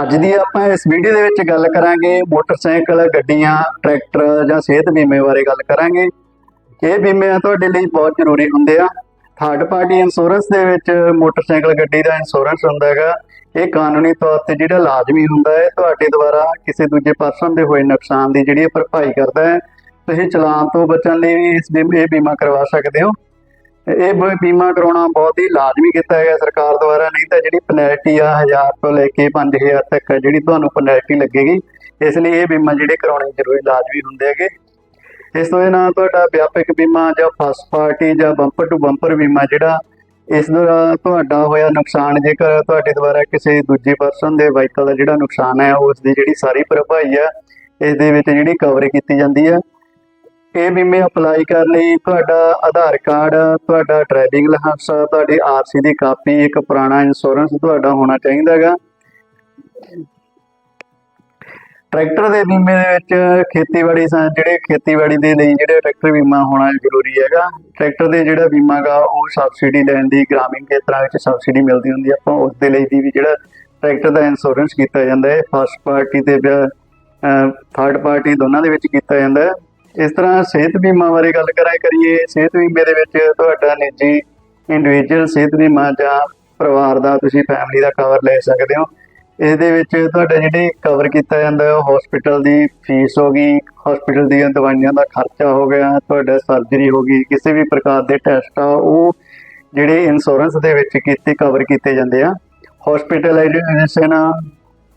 ਅੱਜ ਦੀ ਆਪਾਂ ਇਸ ਵੀਡੀਓ ਦੇ ਵਿੱਚ ਗੱਲ ਕਰਾਂਗੇ ਮੋਟਰਸਾਈਕਲ, ਗੱਡੀਆਂ, ਟਰੈਕਟਰ ਜਾਂ ਸਿਹਤ ਬੀਮੇ ਬਾਰੇ ਗੱਲ ਕਰਾਂਗੇ। ਇਹ ਬੀਮੇ ਤੁਹਾਡੇ ਲਈ ਬਹੁਤ ਜ਼ਰੂਰੀ ਹੁੰਦੇ ਆ। ਥਰਡ ਪਾਰਟੀ ਇੰਸ਼ੋਰੈਂਸ ਦੇ ਵਿੱਚ ਮੋਟਰਸਾਈਕਲ, ਗੱਡੀ ਦਾ ਇੰਸ਼ੋਰੈਂਸ ਹੁੰਦਾ ਹੈਗਾ। ਇਹ ਕਾਨੂੰਨੀ ਤੌਰ ਤੇ ਜਿਹੜਾ ਲਾਜ਼ਮੀ ਹੁੰਦਾ ਹੈ, ਤੁਹਾਡੇ ਦੁਆਰਾ ਕਿਸੇ ਦੂਜੇ ਪਰਸਨ ਦੇ ਹੋਏ ਨੁਕਸਾਨ ਦੀ ਜਿਹੜੀ ਇਹ ਭਰਪਾਈ ਕਰਦਾ ਹੈ, ਤੁਸੀਂ ਚਲਾਨ ਤੋਂ ਬਚਣ ਲਈ ਵੀ ਇਸ ਬੀਮ- ਇਹ ਬੀਮਾ ਕਰਵਾ ਸਕਦੇ ਹੋ। ਇਹ ਬ- ਬੀਮਾ ਕਰਾਉਣਾ ਬਹੁਤ ਹੀ ਲਾਜ਼ਮੀ ਕੀਤਾ ਹੈਗਾ ਸਰਕਾਰ ਦੁਆਰਾ, ਨਹੀਂ ਤਾਂ ਜਿਹੜੀ ਪੈਨਲਟੀ ਆ 1000 ਤੋਂ ਲੈ ਕੇ 5000 ਤੱਕ ਜਿਹੜੀ ਤੁਹਾਨੂੰ ਪੈਨਲਟੀ ਲੱਗੇਗੀ, ਇਸ ਲਈ ਇਹ ਬੀਮਾ ਜਿਹੜੇ ਕਰਾਉਣੇ ਜ਼ਰੂਰੀ ਲਾਜ਼ਮੀ ਹੁੰਦੇ ਹੈਗੇ। ਇਸ ਤੋਂ ਇਹਨਾਂ ਤੁਹਾਡਾ ਵਿਆਪਕ ਬੀਮਾ ਜਾਂ ਫਸਟ ਪਾਰਟੀ ਜਾਂ ਬੰਪਰ ਟੂ ਬੰਪਰ ਬੀਮਾ ਜਿਹੜਾ, ਇਸ ਦੌਰਾਨ ਤੁਹਾਡਾ ਹੋਇਆ ਨੁਕਸਾਨ ਜੇਕਰ ਤੁਹਾਡੇ ਦੁਆਰਾ ਕਿਸੇ ਦੂਜੇ ਪਰਸਨ ਦੇ ਵਾਹੀਕਲ ਦਾ ਜਿਹੜਾ ਨੁਕਸਾਨ ਹੈ, ਉਸ ਦੀ ਜਿਹੜੀ ਸਾਰੀ ਭਰਪਾਈ ਆ ਇਸ ਦੇ ਵਿੱਚ ਜਿਹੜੀ ਕਵਰ ਕੀਤੀ ਜਾਂਦੀ ਹੈ। ਇਹ ਬੀਮੇ ਅਪਲਾਈ ਕਰਨ ਲਈ ਤੁਹਾਡਾ ਆਧਾਰ ਕਾਰਡ, ਤੁਹਾਡਾ ਡਰਾਈਵਿੰਗ ਲਾਇਸੈਂਸ ਤੁਹਾਡੀ ਆਰਸੀ ਦੀ ਕਾਪੀ, ਇੱਕ ਪੁਰਾਣਾ ਇੰਸ਼ੋਰੈਂਸ ਤੁਹਾਡਾ ਹੋਣਾ ਚਾਹੀਦਾ ਹੈਗਾ। ਟਰੈਕਟਰ ਦੇ ਬੀਮੇ ਦੇ ਵਿੱਚ ਖੇਤੀਬਾੜੀ ਜਿਹੜੇ ਖੇਤੀਬਾੜੀ ਦੇ ਲਈ ਜਿਹੜੇ ਟਰੈਕਟਰ ਬੀਮਾ ਹੋਣਾ ਜ਼ਰੂਰੀ ਹੈਗਾ। ਟਰੈਕਟਰ ਦੇ ਜਿਹੜਾ ਬੀਮਾ ਗਾ, ਉਹ ਸਬਸਿਡੀ ਲੈਣ ਦੀ ਗ੍ਰਾਮੀਣ ਖੇਤਰਾਂ ਵਿੱਚ ਸਬਸਿਡੀ ਮਿਲਦੀ ਹੁੰਦੀ ਹੈ ਆਪਾਂ ਉਸ ਦੇ ਲਈ ਵੀ ਜਿਹੜਾ ਟਰੈਕਟਰ ਦਾ ਇੰਸ਼ੋਰੈਂਸ ਕੀਤਾ ਜਾਂਦਾ ਹੈ ਫਸਟ ਪਾਰਟੀ ਤੇ ਥਰਡ ਪਾਰਟੀ ਦੋਨਾਂ ਦੇ ਵਿੱਚ ਕੀਤਾ ਜਾਂਦਾ ਹੈ। ਇਸ ਤਰ੍ਹਾਂ ਸਿਹਤ ਬੀਮਾ ਬਾਰੇ ਗੱਲ ਕਰਾਂ, ਕਰੀਏ ਸਿਹਤ ਬੀਮੇ ਦੇ ਵਿੱਚ ਤੁਹਾਡਾ ਨਿੱਜੀ ਇੰਡੀਵਿਜੂਅਲ ਸਿਹਤ ਬੀਮਾ ਜਾਂ ਪਰਿਵਾਰ ਦਾ ਤੁਸੀਂ ਫੈਮਿਲੀ ਦਾ ਕਵਰ ਲੈ ਸਕਦੇ ਹੋ। ਇਸ ਦੇ ਵਿੱਚ ਤੁਹਾਡਾ ਜਿਹੜੇ ਕਵਰ ਕੀਤਾ ਜਾਂਦਾ ਹੈ ਉਹ ਹਸਪੀਟਲ ਦੀ ਫੀਸ ਹੋ ਗਈ ਹਸਪੀਟਲ ਦੀਆਂ ਦਵਾਈਆਂ ਦਾ ਖਰਚਾ ਹੋ ਗਿਆ, ਤੁਹਾਡਾ ਸਰਜਰੀ ਹੋ ਗਈ, ਕਿਸੇ ਵੀ ਪ੍ਰਕਾਰ ਦੇ ਟੈਸਟ ਆ, ਉਹ ਜਿਹੜੇ ਇੰਸ਼ੋਰੈਂਸ ਦੇ ਵਿੱਚ ਕੀਤੇ ਕਵਰ ਕੀਤੇ ਜਾਂਦੇ ਆ। ਹਸਪੀਟਲਾਈਜੇਸ਼ਨ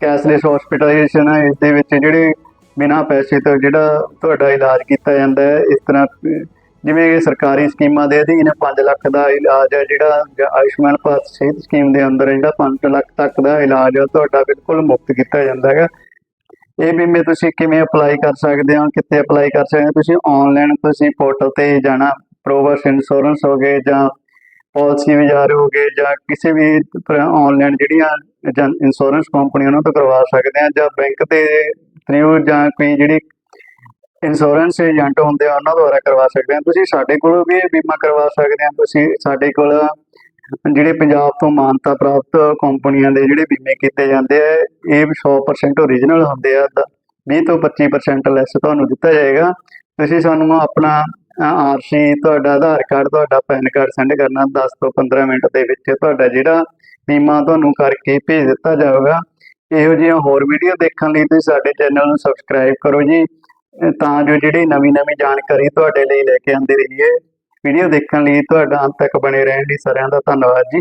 ਕੈਸ਼ਲੈਸ ਹਸਪੀਟਲਾਈਜੇਸ਼ਨ ਇਸ ਦੇ ਵਿੱਚ ਜਿਹੜੇ ਬਿਨਾਂ ਪੈਸੇ ਤੋਂ ਜਿਹੜਾ ਤੁਹਾਡਾ ਇਲਾਜ ਕੀਤਾ ਜਾਂਦਾ ਹੈ, ਇਸ ਤਰ੍ਹਾਂ, ਜਿਵੇਂ ਸਰਕਾਰੀ ਸਕੀਮਾਂ ਦੇ ਅਧੀਨ 5 ਲੱਖ ਦਾ ਇਲਾਜ ਹੈ, ਜਿਹੜਾ ਜਾਂ, ਆਯੁਸ਼ਮਾਨ ਭਾਰਤ ਸਿਹਤ ਸਕੀਮ ਦੇ ਅੰਦਰ ਜਿਹੜਾ 5 ਲੱਖ ਤੱਕ ਦਾ ਇਲਾਜ ਹੈ ਤੁਹਾਡਾ ਬਿਲਕੁਲ ਮੁਫਤ ਕੀਤਾ ਜਾਂਦਾ ਹੈਗਾ। ਇਹ ਬੀਮੇ ਤੁਸੀਂ ਕਿਵੇਂ ਅਪਲਾਈ ਕਰ ਸਕਦੇ ਹੋ, ਕਿੱਥੇ ਅਪਲਾਈ ਕਰ ਸਕਦੇ ਹੋ? ਤੁਸੀਂ ਆਨਲਾਈਨ ਤੁਸੀਂ ਪੋਰਟਲ ਤੇ ਜਾਣਾ ਪ੍ਰੋਵਰਸ ਇੰਸ਼ੋਰੈਂਸ ਹੋ ਗਏ ਜਾਂ ਪਾਲਿਸੀ ਬਾਜ਼ਾਰ ਹੋ ਗਏ ਜਾਂ ਕਿਸੇ ਵੀ ਆਨਲਾਈਨ ਜਿਹੜੀਆਂ ਜਾਂ, ਇੰਸ਼ੋਰੈਂਸ ਕੰਪਨੀਆਂ ਉਹਨਾਂ ਤੋਂ ਕਰਵਾ ਸਕਦੇ ਆ ਜਾਂ ਬੈਂਕ ਦੇ ਥਰੂ ਜਾਂ ਕੋਈ ਜਿਹੜੀ ਇੰਸ਼ੋਰੈਂਸ ਏਜੰਟ ਹੁੰਦੇ ਆ, ਉਹਨਾਂ ਦੁਆਰਾ ਕਰਵਾ ਸਕਦੇ ਆ। ਤੁਸੀਂ ਸਾਡੇ ਕੋਲੋਂ ਵੀ ਇਹ ਬੀਮਾ ਕਰਵਾ ਸਕਦੇ ਆ। ਤੁਸੀਂ ਸਾਡੇ ਕੋਲ ਜਿਹੜੇ ਪੰਜਾਬ ਤੋਂ ਮਾਨਤਾ ਪ੍ਰਾਪਤ ਕੰਪਨੀਆਂ ਦੇ ਜਿਹੜੇ ਬੀਮੇ ਕੀਤੇ ਜਾਂਦੇ ਆ, ਇਹ 100% ਓਰੀਜਨਲ ਹੁੰਦੇ ਆ। 20 ਤੋਂ 25% ਲੈਸ ਤੁਹਾਨੂੰ ਦਿੱਤਾ ਜਾਏਗਾ। ਤੁਸੀਂ ਸਾਨੂੰ ਆਪਣਾ ਆਰਸੀ ਤੁਹਾਡਾ ਆਧਾਰ ਕਾਰਡ, ਤੁਹਾਡਾ ਪੈਨ ਕਾਰਡ ਸੈਂਡ ਕਰਨਾ। 10 ਤੋਂ 15 ਮਿੰਟ ਦੇ ਵਿੱਚ ਤੁਹਾਡਾ ਜਿਹੜਾ ਬੀਮਾ ਤੁਹਾਨੂੰ ਕਰਕੇ ਭੇਜ ਦਿੱਤਾ ਜਾਊਗਾ। ਇਹੋ ਜਿਹੀਆਂ ਹੋਰ ਵੀਡੀਓ ਦੇਖਣ ਲਈ ਤੁਸੀਂ ਸਾਡੇ ਚੈਨਲ ਨੂੰ ਸਬਸਕ੍ਰਾਈਬ ਕਰੋ ਜੀ। ਤਾਂ ਜੋ ਜਿਹੜੀ ਨਵੀਂ ਨਵੀਂ ਜਾਣਕਾਰੀ ਤੁਹਾਡੇ ਲਈ ਲੈ ਕੇ ਆਉਂਦੇ ਰਹੀਏ। ਵੀਡੀਓ ਦੇਖਣ ਲਈ ਤੁਹਾਡਾ ਅੰਤ ਤੱਕ ਬਣੇ ਰਹਿਣ ਲਈ ਸਾਰਿਆਂ ਦਾ ਧੰਨਵਾਦ ਜੀ।